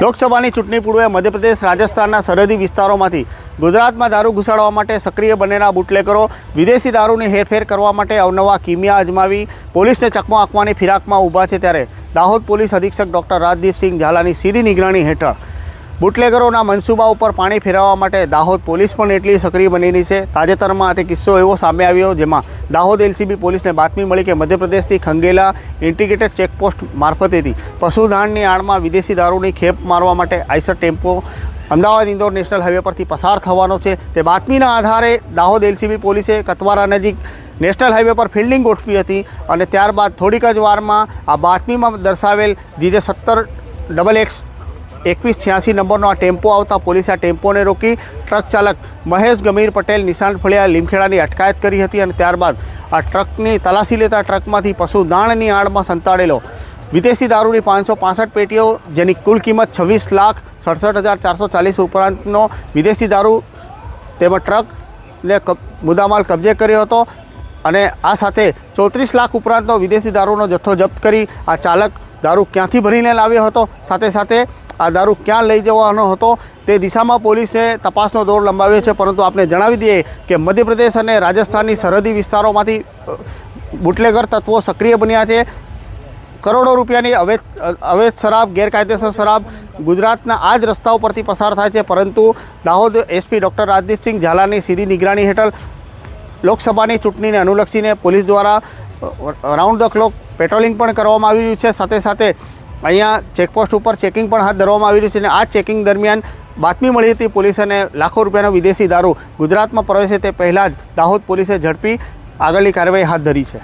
લોકસભાની ચૂંટણી પૂર્વે મધ્યપ્રદેશ રાજસ્થાનના સરહદી વિસ્તારોમાંથી ગુજરાતમાં દારૂ ઘુસાડવા માટે સક્રિય બનેલા બુટલેકરો વિદેશી દારૂની હેરફેર કરવા માટે અવનવા કિમિયા અજમાવી પોલીસને ચકમો આંકવાની ફિરાકમાં ઊભા છે ત્યારે દાહોદ પોલીસ અધિક્ષક ડૉક્ટર રાજદીપસિંહ ઝાલાની સીધી નિગરાણી હેઠળ બુટલેગરોના મનસૂબા ઉપર પાણી ફેરવવા માટે દાહોદ પોલીસ પણ એટલી સક્રિય બનેલી છે. તાજેતરમાં તે કિસ્સો એવો સામે આવ્યો જેમાં દાહોદ એલસીબી પોલીસને બાતમી મળી કે મધ્યપ્રદેશથી ખંગેલા ઇન્ટિગ્રેટેડ ચેકપોસ્ટ મારફતેથી પશુધાનની આડમાં વિદેશી દારૂની ખેપ મારવા માટે Eicher tempo Ahmedabad Indore national highway પરથી પસાર થવાનો છે. તે બાતમીના આધારે દાહોદ એલસીબી પોલીસે કતવારા નજીક નેશનલ હાઈવે પર ફિલ્ડિંગ ગોઠવી હતી અને ત્યારબાદ થોડીક જ વારમાં આ બાતમીમાં દર્શાવેલ જે સત્તર ડબલ એક્સ એકવીસ છ્યાસી નંબરનો આ ટેમ્પો આવતા પોલીસે આ ટેમ્પોને રોકી ટ્રક ચાલક મહેશ ગમીર પટેલ, નિશાન ફળિયા લીમખેડાની અટકાયત કરી હતી અને ત્યારબાદ આ ટ્રકની તલાશી લેતા ટ્રકમાંથી પશુ દાણની આડમાં સંતાડેલો. વિદેશી દારૂની પાંચસો પાસઠ પેટીઓ, જેની કુલ કિંમત છવ્વીસ લાખ સડસઠ હજાર ચારસો ચાલીસ ઉપરાંતનો વિદેશી દારૂ તેમજ ટ્રકને મુદ્દામાલ કબજે કર્યો હતો અને આ સાથે ચોત્રીસ લાખ ઉપરાંતનો વિદેશી દારૂનો જથ્થો જપ્ત કરી આ ચાલક દારૂ ક્યાંથી ભરીને લાવ્યો હતો? સાથે સાથે આ દારૂ ક્યાં લઈ જવાનો હતો તે દિશામાં પોલીસે તપાસનો દોર લંબાવ્યો છે, પરંતુ આપણે જણાવી દઈએ કે મધ્યપ્રદેશ અને રાજસ્થાનની સરહદી વિસ્તારોમાંથી બુટલેગર તત્વો સક્રિય બન્યા છે. કરોડો રૂપિયાની અવેધ અવેધ શરાબ, ગેરકાયદેસર શરાબ ગુજરાતના આ જ રસ્તાઓ પરથી પસાર થાય છે, પરંતુ દાહોદ એસપી ડૉક્ટર રાજદીપસિંહ ઝાલાની સીધી નિગરાણી હેઠળ લોકસભાની ચૂંટણીને અનુલક્ષીને પોલીસ દ્વારા રાઉન્ડ ધ ક્લોક પેટ્રોલિંગ પણ કરવામાં આવી રહ્યું છે. સાથે સાથે અહીંયા ચેકપોસ્ટ ઉપર ચેકિંગ પણ હાથ ધરવામાં આવી રહ્યું છે અને આ ચેકિંગ દરમિયાન બાતમી મળી હતી પોલીસને લાખો રૂપિયાનો વિદેશી દારૂ ગુજરાતમાં પ્રવેશે તે પહેલાં જ દાહોદ પોલીસે ઝડપી આગળની કાર્યવાહી હાથ ધરી છે.